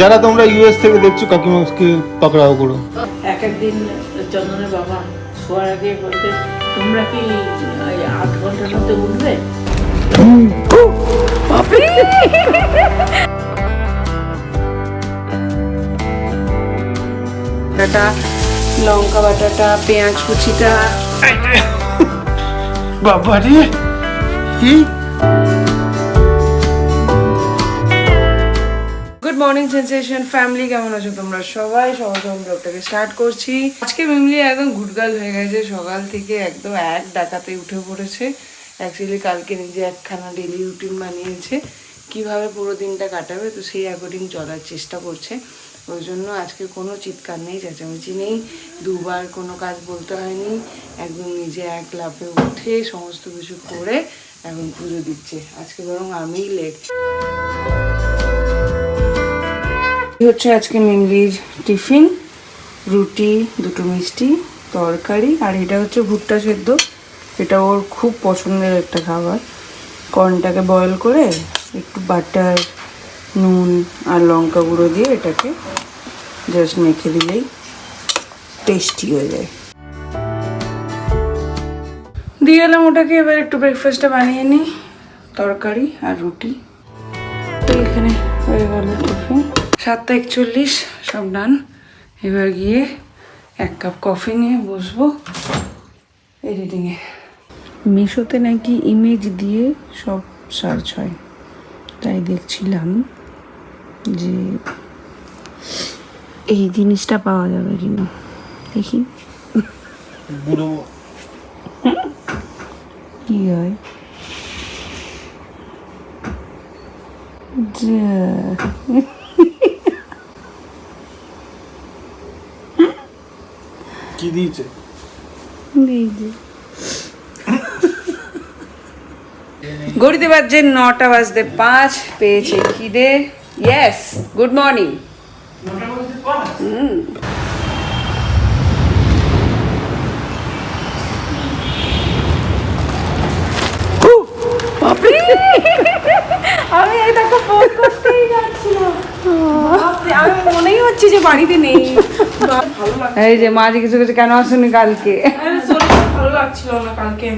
যারা তোমরা ইউএস থেকে দেখছ কাকিমাকে পাকড়াও করো। এক একদিন চন্দনের বাবা শোয়ার আগে বলতে তোমরা কি আধ ঘণ্টার মধ্যে উঠবে? বাটাটা লঙ্কা বাটাটা পেঁয়াজ কুচিটা। বাবা রে মর্নিং সেন্সেশন ফ্যামিলি কেমন আছো তোমরা? সবাই সবাই সবাই ব্লগটাকে স্টার্ট করছি। আজকে মিমলি একদম গুটগাল হয়ে গেছে। সকাল থেকে একদম এক ডাকাতে উঠে পড়েছে। অ্যাকচুয়ালি কালকে নিজে একখানা ডেলি রুটিন বানিয়েছে। কীভাবে পুরো দিনটা কাটাবে, তো সেই অ্যাকর্ডিং চলার চেষ্টা করছে। ওই জন্য আজকে কোনো চিৎকার নেই, চেঁচামেচি নেই। দুবার কোনো কাজ বলতে হয়নি। একদম নিজে এক লাফে উঠে সমস্ত কিছু করে এখন পুজো দিচ্ছে। আজকে বরং আমিই লেট হচ্ছে আজকে মিমলির টিফিন। রুটি, দুটো মিষ্টি, তরকারি, আর এটা হচ্ছে ভুট্টা সেদ্ধ। এটা ওর খুব পছন্দের একটা খাবার। কর্নটাকে বয়েল করে একটু বাটার নুন আর লঙ্কা গুঁড়ো দিয়ে এটাকে জাস্ট মেখে দিলেই টেস্টি হয়ে যায়। দিয়ে এলাম ওটাকে, এবার একটু ব্রেকফাস্টটা বানিয়ে নিই। তরকারি আর রুটি। এখানে হয়ে গেল টিফিন। সাতটা একচল্লিশ সব ডান। এবার গিয়ে এক কাপ কফি নিয়ে বসবো এডিটিংয়ে। মিশোতে নাকি ইমেজ দিয়ে সব সার্চ হয়। তাই দেখছিলাম যে এই জিনিসটা পাওয়া যাবে কিনা। দেখি। কি হয়? যা। কি দিয়েছে। ঘড়িতে বাজছে নটা বাজতে পাঁচ পেয়েছে খিদে। ইয়েস গুড মর্নিং আমি এই দেখো ফোন করতেই যাচ্ছিলাম আমি মনেই হচ্ছে যে বাড়িতে নেই। এই যে মা জিজ্ঞেস করছে কেন আসুনি কালকে? ভালো লাগছিল না কালকে।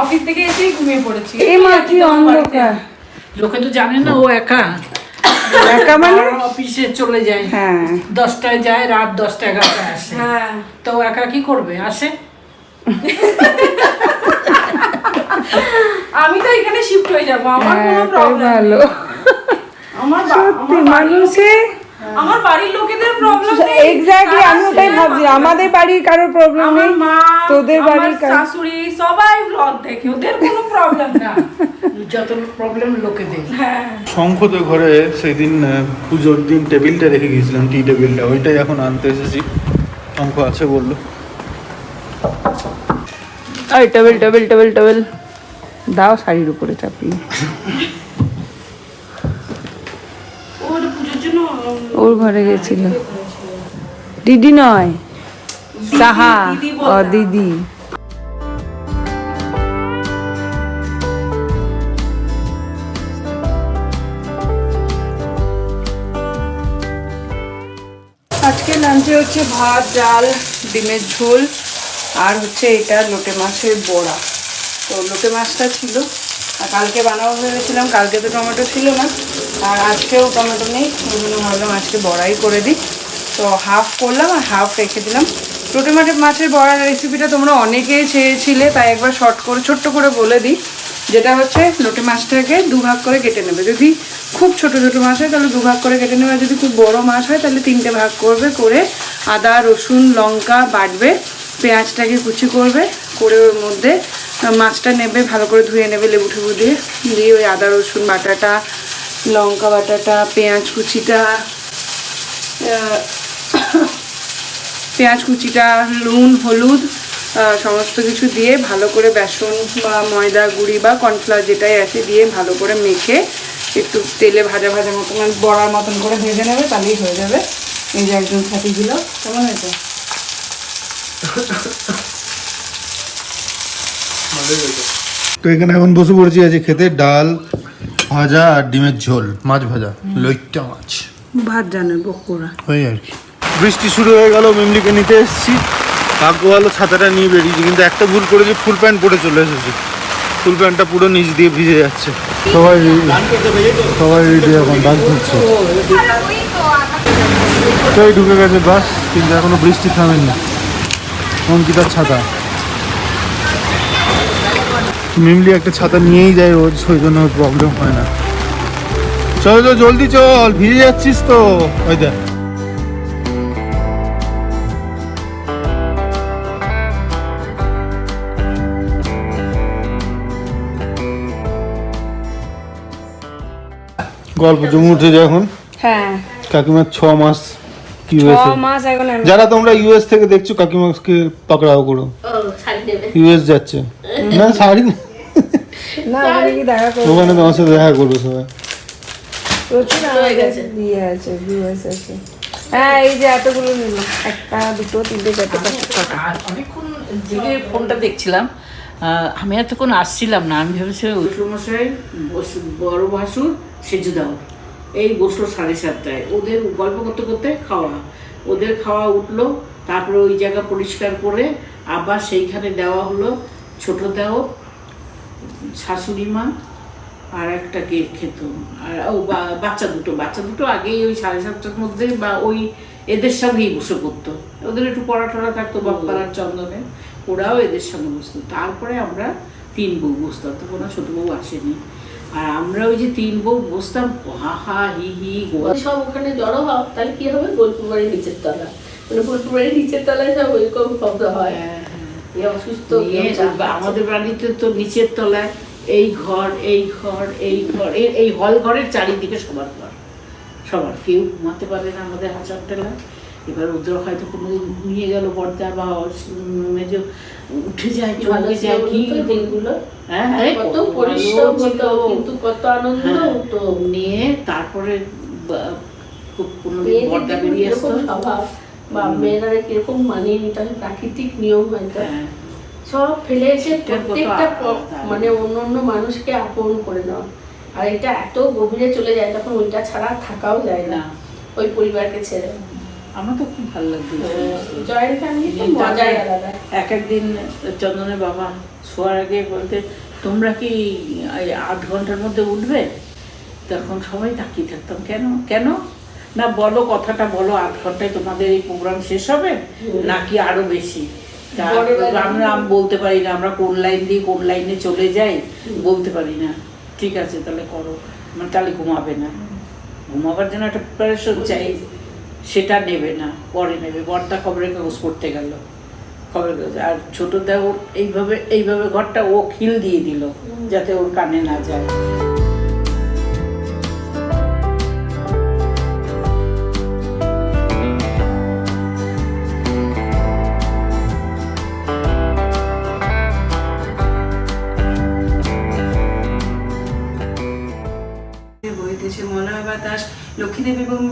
অফিস থেকে এসেই ঘুমিয়ে পড়েছি। এই মা কি অন্ধকার। লোকে তো জানে না ও একা। একা মানে? অফিসে চলে যায়। হ্যাঁ। দশটায় যায় রাত দশটা এগারোটায় আসে। হ্যাঁ। তো ও একা কি করবে? আসে? আমি তো এখানে শিফট হয়ে যাব আমার হ্যাঁ, কোনো প্রবলেম ভালো। আমার সত্যি মানুষে আমার বাড়ির লোকেদের প্রবলেম নেই। এক্স্যাক্টলি আমি ওটাই ভাবছি। আমাদের বাড়ির কারোর প্রবলেম নেই মা তোদের বাড়ির কারোর শাশুড়ি সবাই ব্লগ দেখে ওদের কোনো প্রবলেম না। যত প্রবলেম লোকেদের। হ্যাঁ। শঙ্খ তো ঘরে সেই দিন আহ, পুজোর দিন টেবিলটা রেখে গিয়েছিলাম টি টেবিলটা। ওইটাই এখন আনতে এসেছি। শঙ্খ আছে বলল। Table table table table. দাও শাড়ির উপরে চাপিয়ে। ওর ঘরে গেছিল। দিদি নয় সাহা দিদি ও। দিদি। আজকে লাঞ্চে হচ্ছে ভাত ডাল ডিমের ঝোল আর হচ্ছে এটা লোটে মাছের বড়া। তো লোটে মাছটা ছিল। আর কালকে বানাবো ভেবেছিলাম, কালকে তো টমেটো ছিল না। আর আজকেও টমেটো নেই, ওই জন্য ভাবলাম আজকে বড়াই করে দিই। তো হাফ করলাম আর হাফ রেখে দিলাম। লোটে মাছের বড়ার রেসিপিটা তোমরা অনেকেই চেয়েছিলে, তাই একবার শর্ট করে, ছোট্ট করে বলে দিই। যেটা হচ্ছে, লোটে মাছটাকে দু ভাগ করে কেটে নেবে। যদি খুব ছোট ছোট মাছ হয়, তাহলে দু ভাগ করে কেটে নেবে। যদি খুব বড় মাছ হয়, তাহলে তিনটে ভাগ করবে করে আদা, রসুন, লঙ্কা বাটবে, পেঁয়াজটাকে কুচি করবে, করে ওর মধ্যে মাছটা নেবে, ভালো করে ধুয়ে নেবে লেবু ঠেবু দিয়ে। দিয়ে ওই আদা, রসুন বাটাটা, লঙ্কা বাটাটা, পেঁয়াজ কুচিটা পেঁয়াজ কুচিটা, নুন, হলুদ সমস্ত কিছু দিয়ে ভালো করে বেসন বা ময়দা, গুঁড়ি বা কর্নফ্লাওয়ার যেটাই আছে দিয়ে ভালো করে মেখে একটু তেলে ভাজা ভাজা মতন মানে বড়ার মতন করে ভেজে নেবে, তাহলেই হয়ে যাবে। এই যে একজন খাতি দিল কেমন হয়েছে? তো এখানে এখন বসে পড়েছি আজ খেতে ডাল ভাজা আর ডিমের ঝোল। মাছ ভাজা লইট্টা মাছ। ভাত জানেন পকোড়া। ওই আর কি। বৃষ্টি শুরু হয়ে গেল মেমলিকে নিতে এসেছি। ভাগ্য ভালো ছাতাটা নিয়ে বেরিয়েছি কিন্তু একটা ভুল করেছি ফুল প্যান্ট পরে চলে এসেছি। ফুল প্যান্টটা পুরো নিচ দিয়ে ভিজে যাচ্ছে। সবাই সবাই রেডি এখন বাস ঢুকছে সেই ঢুকে গেছে বাস কিন্তু এখনও বৃষ্টি থামেনি। অঙ্কিতার ছাতা। মিমলি একটা ছাতা নিয়েই যায় রোজ ওই জন্য প্রবলেম হয় না। চল চল জলদি চল ভিজে যাচ্ছিস তো। ওই দেখ। গল্প জমে উঠেছে এখন। হ্যাঁ। কাকিমার ছ মাস। যারা তোমরা ইউএস থেকে দেখছ কাকিমাকে পাকড়াও করো। ইউএস যাচ্ছে। না শাড়ি না। ওখানে কি দেখা করব। ওখানে তোমার সাথে দেখা করব সবাই। হ্যাঁ এই যে এতগুলো নিল একটা দুটো তিনটে চারটে পাঁচটা অনেকক্ষণ জেগে ফোনটা দেখছিলাম। আমি এতক্ষণ আসছিলাম না আমি ভেবেছিলাম বস- বড় ভাসুর সেজু দাও এই বসল সাড়ে সাতটায়। ওদের গল্প করতে করতে খাওয়া। ওদের খাওয়া উঠল তারপরে ওই জায়গা পরিষ্কার করে আবার সেইখানে দেওয়া হলো ছোট দেও শাশুড়ি মা আর একটা কেক খেত। আর ও বাচ্চা দুটো। বাচ্চা দুটো আগেই ওই সাড়ে সাতটার মধ্যে বা ওই এদের সঙ্গেই বসে পড়তো। ওদের একটু পড়া টড়া থাকতো বাপ্পার আর চন্দনে। ওরাও এদের সঙ্গে বসতো। তারপরে আমরা তিন বউ বসতাম তখন ছোট বউ আসেনি। আর আমরা ওই যে তিন বউ বসতাম হা হা হি হি সব ওখানে জড়ো হও তাহলে কি হবে? বোলপুর বাড়ির নিচের তলা মানে বোলপুর বাড়ির নিচের তলায় সব ওইরকম শব্দ হয়। অসুস্থ কেউ চাপ বা- আমাদের বাড়িতে তো নিচের তলায় এই ঘর এই ঘর এই ঘর এই এই হল ঘরের চারিদিকে সবার ঘর। সবার কেউ ঘুমাতে পারে না আমাদের হাজার টেলা এবার ওদের হয়তো কোনো নিয়ে গেল পর্দা বা মেজ উঠে যায় চলে যায় কি দিনগুলো হ্যাঁ কত পরিশ্রম হতো কিন্তু কত আনন্দ হতো। নিয়ে তারপরে কোনো মেয়েদের বেরিয়ে আসতো। বা মেয়েরা কীরকম মানিয়ে নিতে হয় প্রাকৃতিক নিয়ম হয়তো। হ্যাঁ। সব ফেলে এসে প্রত্যেকটা মানে অন্য অন্য মানুষকে আপন করে নেওয়া আর এটা এত গভীরে চলে যায় তখন ওইটা ছাড়া থাকাও যায় না। ওই পরিবারকে ছেড়ে। আমার তো খুব ভালো লাগতো জয়েন্ট ফ্যামিলি তো মজাই আলাদা। এক একদিন চন্দনের বাবা শোয়ার আগে বলতে তোমরা কি আধ ঘণ্টার মধ্যে উঠবে? তখন সবাই তাকিয়ে থাকতাম কেন? কেন? না বলো কথাটা বলো আধ ঘন্টায় তোমাদের এই প্রোগ্রাম শেষ হবে? নাকি আরও বেশি? আমরা বলতে পারি না আমরা কোন লাইন দিয়ে কোন লাইনে চলে যাই বলতে পারি না। ঠিক আছে তাহলে করো। মানে তাহলে ঘুমাবে না। ঘুমাবার জন্য একটা প্রিপারেশন চাই। সেটা নেবে না, পরে নেবে। বর্দা খবরের কাগজ করতে গেল। খবরের কাগজ। আর ছোটো দেহ এইভাবে এইভাবে ঘরটা ও খিল দিয়ে দিল, যাতে ওর কানে না যায়।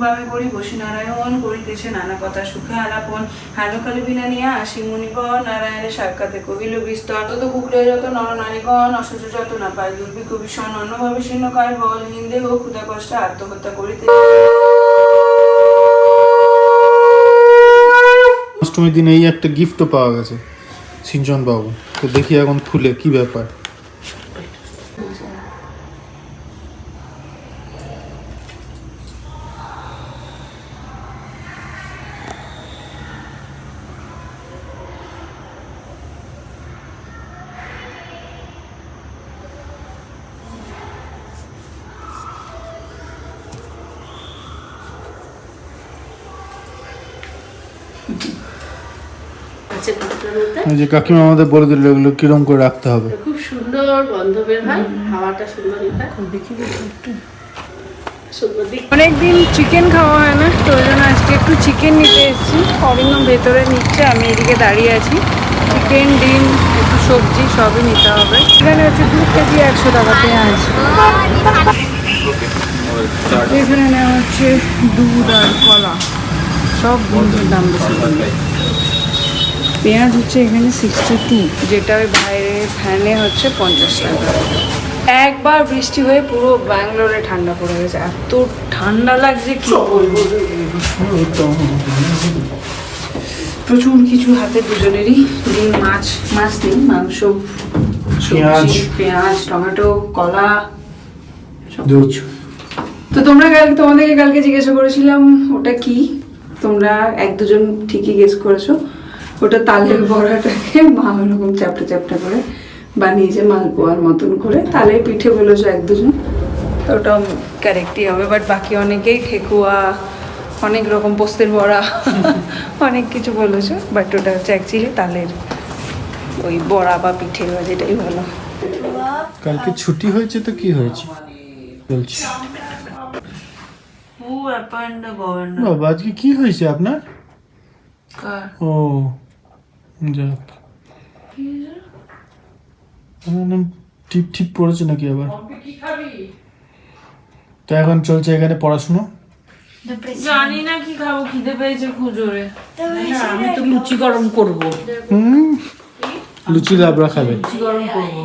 বামে করি বসি নারায়ণ করিতেছে নানা কথা, সুখে আলাপন। হালো কালী বিনা নিয়া আসি মুনিগণ নারায়ণের সাক্ষাতে কহিল, বিস্তর। তত কুকুরে, যত নর নারীগণ অসুস্থ যত না পায়, দুর্ভিক্ষ ভীষণ অন্নভাবে শীর্ণ কায় বল, হিন্দে ও ক্ষুদা কষ্ট আত্মহত্যা করিতে অষ্টমীর দিন এই একটা গিফটও পাওয়া গেছে সিঞ্চন বাবু তো দেখি এখন খুলে কি ব্যাপার। এই যে কাকিমা আমাদের বলে দিল এগুলো কিরম করে রাখতে হবে? খুব সুন্দর গন্ধ বের হয় হাওয়াটা সুন্দর এটা। অনেকদিন চিকেন খাওয়া হয় না তো ওই জন্য আজকে একটু চিকেন নিতে এসেছি। অরিন্দম ভেতরে নিচ্ছে আমি এদিকে দাঁড়িয়ে আছি। চিকেন ডিম একটু সবজি সবই নিতে হবে। এখানে হচ্ছে দু কেজি একশো টাকা পেঁয়াজ। এখানে নেওয়া হচ্ছে দুধ আর কলা। সব জিনিসের দাম বেশি। পেঁয়াজ হচ্ছে এখানে সিক্সটি টু যেটা ওই বাইরে ফ্যানে হচ্ছে পঞ্চাশ টাকা। একবার বৃষ্টি হয়ে পুরো ব্যাঙ্গালোরে ঠান্ডা পড়ে গেছে। এত ঠান্ডা লাগছে কি বলব? প্রচুর কিছু হাতে দুজনেরই ডিম মাছ মাছ নেই মাংস পেঁয়াজ। পেঁয়াজ টমেটো কলা সব দুধ। তো তোমরা কালকে তোমাদেরকে কালকে জিজ্ঞাসা করেছিলাম ওটা কি? তোমরা এক দুজন ঠিকই গেস করেছ। ওটা তালের বড়াটাকে মা ওরকম চ্যাপটা চ্যাপটা করে বানিয়েছে মালপোয়ার মতন করে তালের পিঠে বলেছ এক দুজন। তো ওটা কারেক্টই হবে বাট বাকি অনেকেই ঠেকুয়া অনেক রকম পোস্তের বড়া অনেক কিছু বলেছ বাট ওটা হচ্ছে অ্যাকচুয়ালি তালের ওই বড়া বা পিঠে বা যেটাই বলো। কালকে ছুটি হয়েছে তো কি হয়েছে? বলছি। বাবা আজকে কি হয়েছে আপনার ও যাক টিপ টিপ পড়েছে নাকি আবার তো এখন চলছে এখানে পড়াশুনো জানি না কি খাব খিদে পেয়েছে খুজোরে আমি তো লুচি গরম করব হুম লুচি লাবড়া খাবে লুচি গরম করব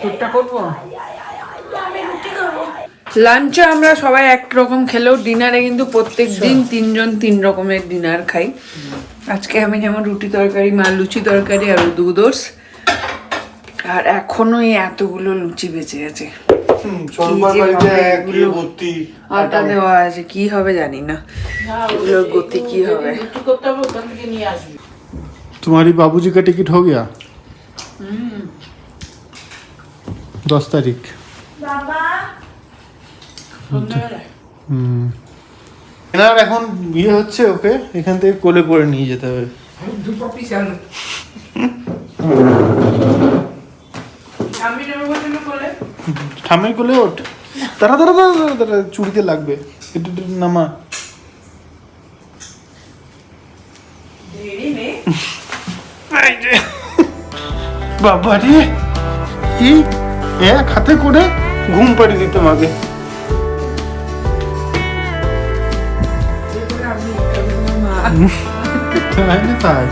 তোরটা করব লাঞ্চে আমরা সবাই এক রকম খেলেও ডিনারে কিন্তু প্রত্যেক দিন তিনজন তিন রকমের ডিনার খাই। আজকে আমি যেমন রুটি তরকারি মা লুচি তরকারি আর দুধোস আর এখনও এই এতগুলো লুচি বেঁচে আছে আটা দেওয়া আছে কি হবে জানি না। গতি কি হবে? তোমারই বাবুজি কা টিকিট হো গিয়া দশ তারিখ। হুম। এনার এখন বিয়ে হচ্ছে ওকে, এখান থেকে কোলে করে নিয়ে যেতে হবে। ঠামের কোলে ওঠ। তারা তারা তারা তারা চুড়িতে লাগবে। একটু নামা। বাবা রে কি এক হাতে করে ঘুম পাড়িয়ে দিতে মাকে อะไรไม่ตาย